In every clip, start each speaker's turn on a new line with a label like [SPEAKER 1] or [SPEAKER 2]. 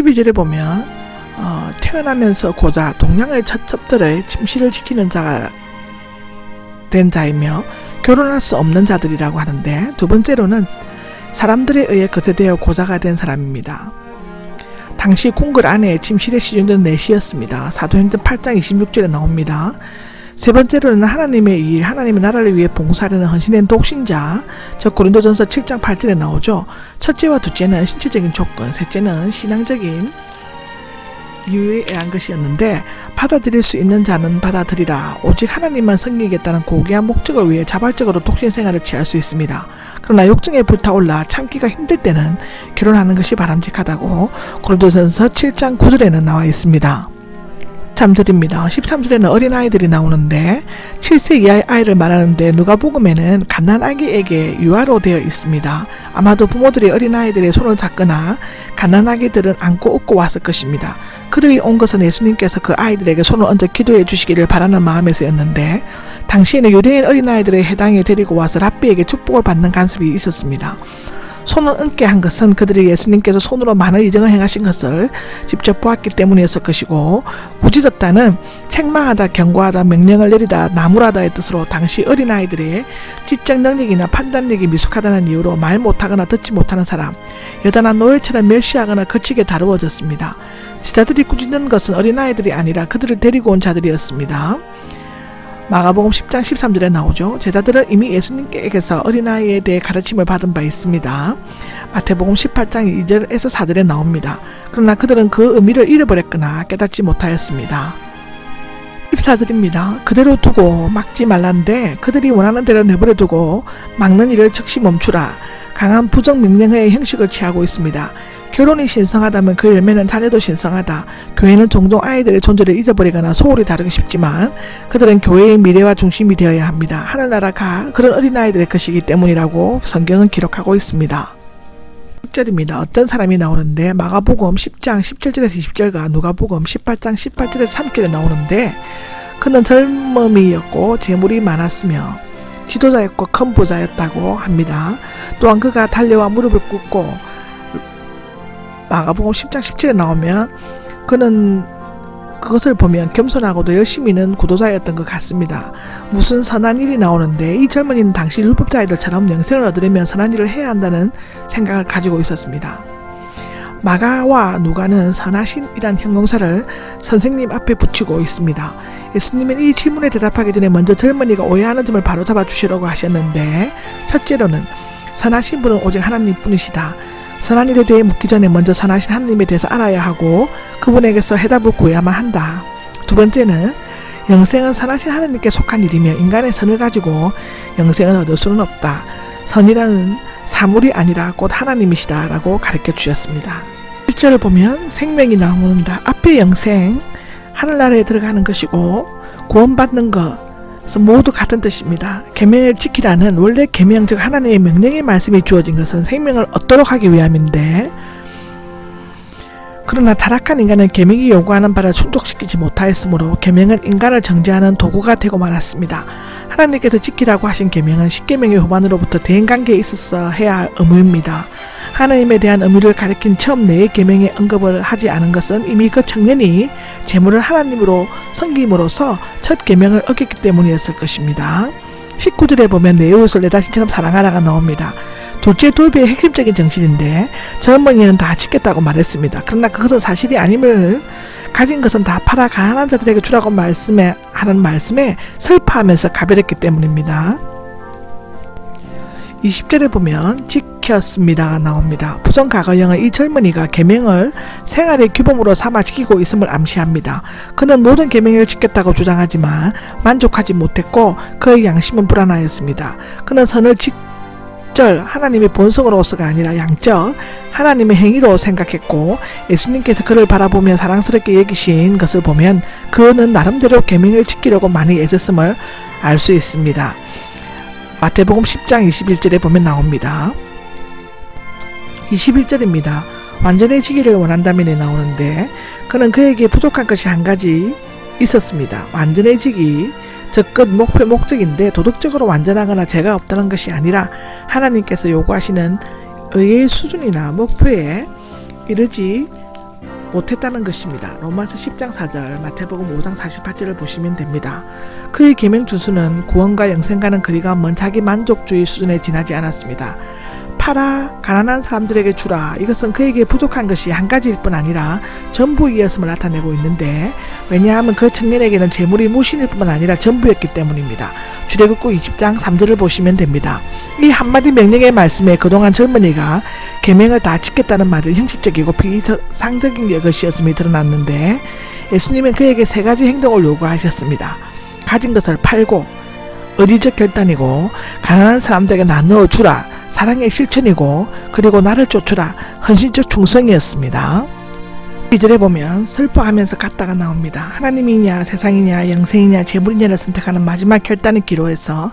[SPEAKER 1] 12절에 보면 어, 태어나면서 고자 동양의 처첩들의 침실을 지키는 자가 된 자이며 결혼할 수 없는 자들이라고 하는데 두 번째로는 사람들에 의해 거세되어 고자가 된 사람입니다. 당시 궁궐 안에 침실의 시준은 넷이었습니다. 사도행전 8장 26절에 나옵니다. 세 번째로는 하나님의 일, 하나님의 나라를 위해 봉사하려는 헌신된 독신자, 저 고린도전서 7장 8절에 나오죠. 첫째와 둘째는 신체적인 조건, 셋째는 신앙적인 이유에 의한 것이었는데 받아들일 수 있는 자는 받아들이라 오직 하나님만 섬기겠다는 고귀한 목적을 위해 자발적으로 독신 생활을 취할 수 있습니다. 그러나 욕정에 불타올라 참기가 힘들 때는 결혼하는 것이 바람직하다고 고린도전서 7장 9절에는 나와 있습니다. 13절입니다. 13절에는 어린아이들이 나오는데 7세 이하의 아이를 말하는데 누가복음에는 갓난아기에게 유아로 되어 있습니다. 아마도 부모들이 어린아이들의 손을 잡거나 갓난아기들은 안고 업고 왔을 것입니다. 그들이 온 것은 예수님께서 그 아이들에게 손을 얹어 기도해 주시기를 바라는 마음에서였는데 당시에는 유대인 어린아이들의 해당에 데리고 와서 랍비에게 축복을 받는 간섭이 있었습니다. 손을 얹게 한 것은 그들이 예수님께서 손으로 많은 이정을 행하신 것을 직접 보았기 때문이었을 것이고 굳이졌다는 책망하다 경고하다 명령을 내리다 나무라다의 뜻으로 당시 어린아이들의 지적 능력이나 판단력이 미숙하다는 이유로 말 못하거나 듣지 못하는 사람 여자나 노예처럼 멸시하거나 거치게 다루어졌습니다. 지자들이 꾸짖는 것은 어린아이들이 아니라 그들을 데리고 온 자들이었습니다. 마가복음 10장 13절에 나오죠. 제자들은 이미 예수님께서 어린아이에 대해 가르침을 받은 바 있습니다. 마태복음 18장 2절에서 4절에 나옵니다. 그러나 그들은 그 의미를 잃어버렸거나 깨닫지 못하였습니다. 14절입니다. 그대로 두고 막지 말란데 그들이 원하는 대로 내버려 두고 막는 일을 즉시 멈추라. 강한 부정 명령의 형식을 취하고 있습니다. 결혼이 신성하다면 그 열매는 자녀도 신성하다. 교회는 종종 아이들의 존재를 잊어버리거나 소홀히 다루기 쉽지만 그들은 교회의 미래와 중심이 되어야 합니다. 하늘나라가 그런 어린아이들의 것이기 때문이라고 성경은 기록하고 있습니다. 6절입니다. 어떤 사람이 나오는데 마가복음 10장 17절에서 20절과 누가복음 18장 18절에서 3절에 나오는데 그는 젊음이었고 재물이 많았으며 지도자였고 큰 부자였다고 합니다. 또한 그가 달려와 무릎을 꿇고 마가복음 10장 17에 나오면 그는 그것을 보면 겸손하고도 열심히 있는 구도자였던 것 같습니다. 무슨 선한 일이 나오는데 이 젊은이는 당시 율법자애들처럼 영생을 얻으려면 선한 일을 해야 한다는 생각을 가지고 있었습니다. 마가와 누가는 선하신이란 형용사를 선생님 앞에 붙이고 있습니다. 예수님은 이 질문에 대답하기 전에 먼저 젊은이가 오해하는 점을 바로 잡아 주시려고 하셨는데 첫째로는 선하신 분은 오직 하나님 뿐이시다. 선한 일에 대해 묻기 전에 먼저 선하신 하나님에 대해서 알아야 하고 그분에게서 해답을 구해야만 한다. 두 번째는 영생은 선하신 하나님께 속한 일이며 인간의 선을 가지고 영생을 얻을 수는 없다. 선이라는 사물이 아니라 곧 하나님이시다라고 가르쳐 주셨습니다. 1절을 보면 생명이 나오는다. 앞에 영생, 하늘나라에 들어가는 것이고 구원받는 것 모두 같은 뜻입니다. 계명을 지키라는 원래 계명 즉 하나님의 명령의 말씀이 주어진 것은 생명을 얻도록 하기 위함인데 그러나 타락한 인간은 계명이 요구하는 바를 충족시키지 못하였으므로 계명은 인간을 정죄하는 도구가 되고 말았습니다. 하나님께서 지키라고 하신 계명은 십계명의 후반으로부터 대인관계에 있어서 해야 할 의무입니다. 하나님에 대한 의무를 가리킨 처음 네 계명의 언급을 하지 않은 것은 이미 그 청년이 재물을 하나님으로 섬김으로써 첫 계명을 어겼기 때문이었을 것입니다. 19절에 보면 내 이웃을 내 자신처럼 사랑하라가 나옵니다. 둘째 돌비의 핵심적인 정신인데 젊은이는 다 지켰다고 말했습니다. 그러나 그것은 사실이 아님을 가진 것은 다 팔아 가난한 자들에게 주라고 말씀에 하는 말씀에 슬퍼하면서 가벼웠기 때문입니다. 20절에 보면 지켰습니다가 나옵니다. 부정 과거형은 이 젊은이가 계명을 생활의 규범으로 삼아 지키고 있음을 암시합니다. 그는 모든 계명을 지켰다고 주장하지만 만족하지 못했고 그의 양심은 불안하였습니다. 그는 선을 직절 하나님의 본성으로서가 아니라 양적 하나님의 행위로 생각했고 예수님께서 그를 바라보며 사랑스럽게 여기신 것을 보면 그는 나름대로 계명을 지키려고 많이 애썼음을 알 수 있습니다. 마태복음 10장 21절에 보면 나옵니다. 21절입니다. 완전해지기를 원한다면에 나오는데 그는 그에게 부족한 것이 한 가지 있었습니다. 완전해지기 즉 끝 목표 목적인데 도덕적으로 완전하거나 죄가 없다는 것이 아니라 하나님께서 요구하시는 의의 수준이나 목표에 이르지 못했다는 것입니다. 로마서 10장 4절, 마태복음 5장 48절을 보시면 됩니다. 그의 계명 준수는 구원과 영생과는 거리가 먼 자기 만족주의 수준에 지나지 않았습니다. 팔아 가난한 사람들에게 주라 이것은 그에게 부족한 것이 한 가지일 뿐 아니라 전부이었음을 나타내고 있는데 왜냐하면 그 청년에게는 재물이 무신일 뿐만 아니라 전부였기 때문입니다. 주례국구 20장 3절을 보시면 됩니다. 이 한마디 명령의 말씀에 그동안 젊은이가 계명을 다 지켰다는 말은 형식적이고 비상적인 것이었음이 드러났는데 예수님은 그에게 세 가지 행동을 요구하셨습니다. 가진 것을 팔고 의리적 결단이고 가난한 사람들에게 나누어 주라 사랑의 실천이고 그리고 나를 쫓으라 헌신적 충성이었습니다. 이들에 보면 슬퍼하면서 갔다가 나옵니다. 하나님이냐 세상이냐 영생이냐 재물이냐를 선택하는 마지막 결단의 기로에서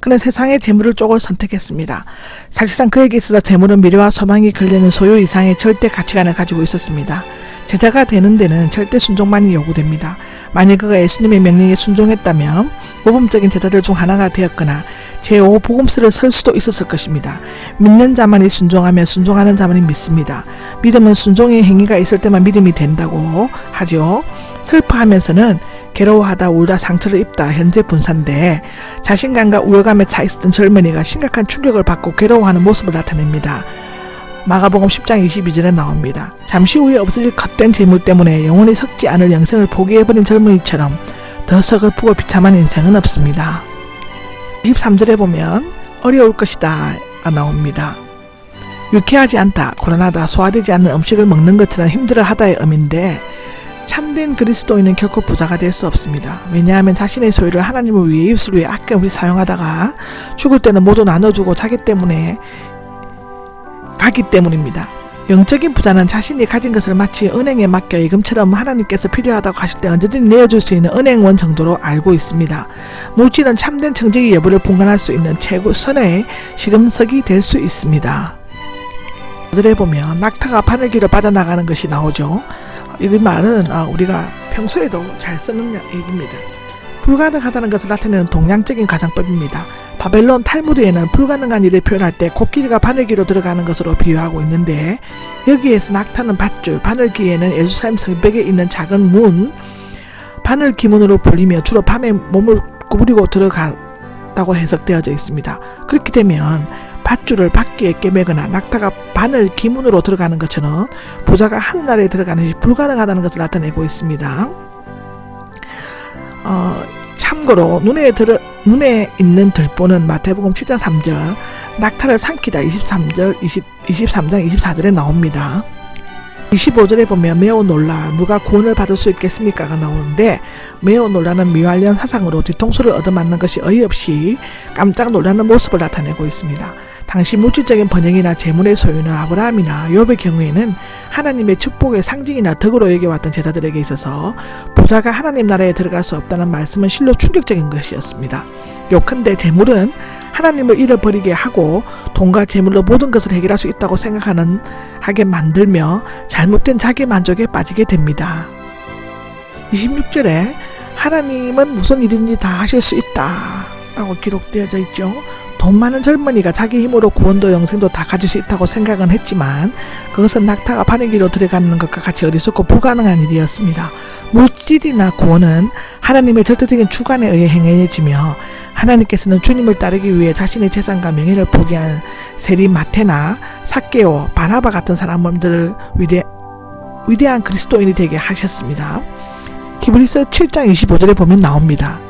[SPEAKER 1] 그는 세상의 재물을 쪽을 선택했습니다. 사실상 그에게 있어서 재물은 미래와 소망이 걸리는 소유 이상의 절대 가치관을 가지고 있었습니다. 제자가 되는 데는 절대 순종만이 요구됩니다. 만일 그가 예수님의 명령에 순종했다면 모범적인 제자들 중 하나가 되었거나 제5 복음서를 설 수도 있었을 것입니다. 믿는 자만이 순종하며 순종하는 자만이 믿습니다. 믿음은 순종의 행위가 있을 때만 믿음이 된다고 하죠. 슬퍼하면서는 괴로워하다 울다 상처를 입다 현재 분사인데 자신감과 우월감에 차 있었던 젊은이가 심각한 충격을 받고 괴로워하는 모습을 나타냅니다. 마가복음 10장 22절에 나옵니다. 잠시 후에 없어질 컷된 재물 때문에 영원히 석지 않을 영생을 포기해버린 젊은이처럼 더 서글프고 비참한 인생은 없습니다. 23절에 보면 어려울 것이다 나옵니다. 유쾌하지 않다, 고란하다, 소화되지 않는 음식을 먹는 것처럼 힘들어하다의 의미인데 참된 그리스도인은 결코 부자가 될 수 없습니다. 왜냐하면 자신의 소유를 하나님을 위해 입술 위해 아낌없이 사용하다가 죽을 때는 모두 나눠주고 자기 때문에 가기 때문입니다. 영적인 부자는 자신이 가진 것을 마치 은행에 맡겨 예금처럼 하나님께서 필요하다고 하실 때 언제든지 내어줄 수 있는 은행원 정도로 알고 있습니다. 물질은 참된 정직의 여부를 분간할 수 있는 최고 선의 시금석이 될 수 있습니다. 들에 보면 낙타가 바늘기로 빠져나가는 것이 나오죠. 이 말은 아, 우리가 평소에도 잘 쓰는 얘기입니다. 불가능하다는 것을 나타내는 동양적인 가정법입니다. 바벨론 탈무드에는 불가능한 일을 표현할 때 코끼리가 바늘기로 들어가는 것으로 비유하고 있는데 여기에서 낙타는 밧줄, 바늘기에는 예루살렘 성벽에 있는 작은 문, 바늘 기문으로 불리며 주로 밤에 몸을 구부리고 들어간다고 해석되어져 있습니다. 그렇게 되면 밧줄을 밖에 깨매거나 낙타가 바늘 기문으로 들어가는 것처럼 부자가 하늘나라에 들어가는 것이 불가능하다는 것을 나타내고 있습니다. 어, 참고로 눈에 들어 눈에 있는 들보는 마태복음 7장 3절, 낙타를 삼키다 23절, 20, 23장 24절에 나옵니다. 25절에 보면 매우 놀라 누가 구원을 받을 수 있겠습니까가 나오는데 매우 놀라는 미완련 사상으로 뒤통수를 얻어맞는 것이 어이없이 깜짝 놀라는 모습을 나타내고 있습니다. 당시 물질적인 번영이나 재물의 소유는 아브라함이나 욥의 경우에는 하나님의 축복의 상징이나 덕으로 여겨왔던 제자들에게 있어서 부자가 하나님 나라에 들어갈 수 없다는 말씀은 실로 충격적인 것이었습니다. 요컨대 재물은 하나님을 잃어버리게 하고 돈과 재물로 모든 것을 해결할 수 있다고 생각하는 하게 만들며 잘못된 자기 만족에 빠지게 됩니다. 26절에 하나님은 무슨 일인지 다 하실 수 있다 라고 기록되어져 있죠. 돈 많은 젊은이가 자기 힘으로 구원도 영생도 다 가질 수 있다고 생각은 했지만 그것은 낙타가 바늘기로 들어가는 것과 같이 어리석고 불가능한 일이었습니다. 물질이나 구원은 하나님의 절대적인 주관에 의해 행해지며 하나님께서는 주님을 따르기 위해 자신의 재산과 명예를 포기한 세리 마테나 사케오, 바나바 같은 사람들을 위대, 위대한 그리스도인이 되게 하셨습니다. 히브리서 7장 25절에 보면 나옵니다.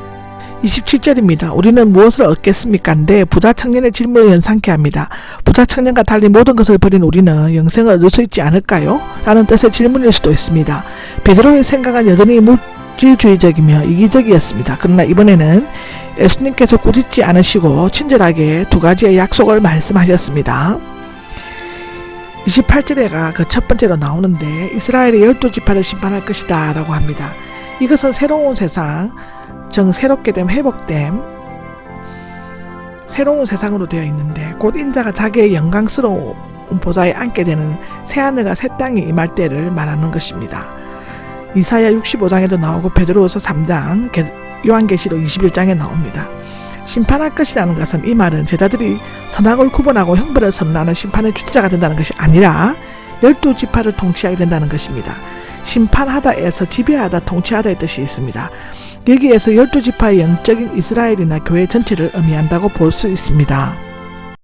[SPEAKER 1] 27절입니다. 우리는 무엇을 얻겠습니까?인데 부자 청년의 질문을 연상케 합니다. 부자 청년과 달리 모든 것을 버린 우리는 영생을 얻을 수 있지 않을까요? 라는 뜻의 질문일 수도 있습니다. 베드로의 생각은 여전히 물질주의적이며 이기적이었습니다. 그러나 이번에는 예수님께서 꾸짖지 않으시고 친절하게 두 가지의 약속을 말씀하셨습니다. 28절에가 그 첫 번째로 나오는데 이스라엘의 열두 지파를 심판할 것이다 라고 합니다. 이것은 새로운 세상, 정 새롭게 됨 회복됨 새로운 세상으로 되어 있는데 곧 인자가 자기의 영광스러운 보좌에 앉게 되는 새하늘과 새 땅이 임할 때를 말하는 것입니다. 이사야 65장에도 나오고 베드로후서 3장 요한계시록 21장에 나옵니다. 심판할 것이라는 것은 이 말은 제자들이 선악을 구분하고 형벌을 선언하는 심판의 주체자가 된다는 것이 아니라 열두 지파를 통치하게 된다는 것입니다. 심판하다에서 지배하다 통치하다의 뜻이 있습니다. 여기에서 열두 지파의 영적인 이스라엘이나 교회 전체를 의미한다고 볼 수 있습니다.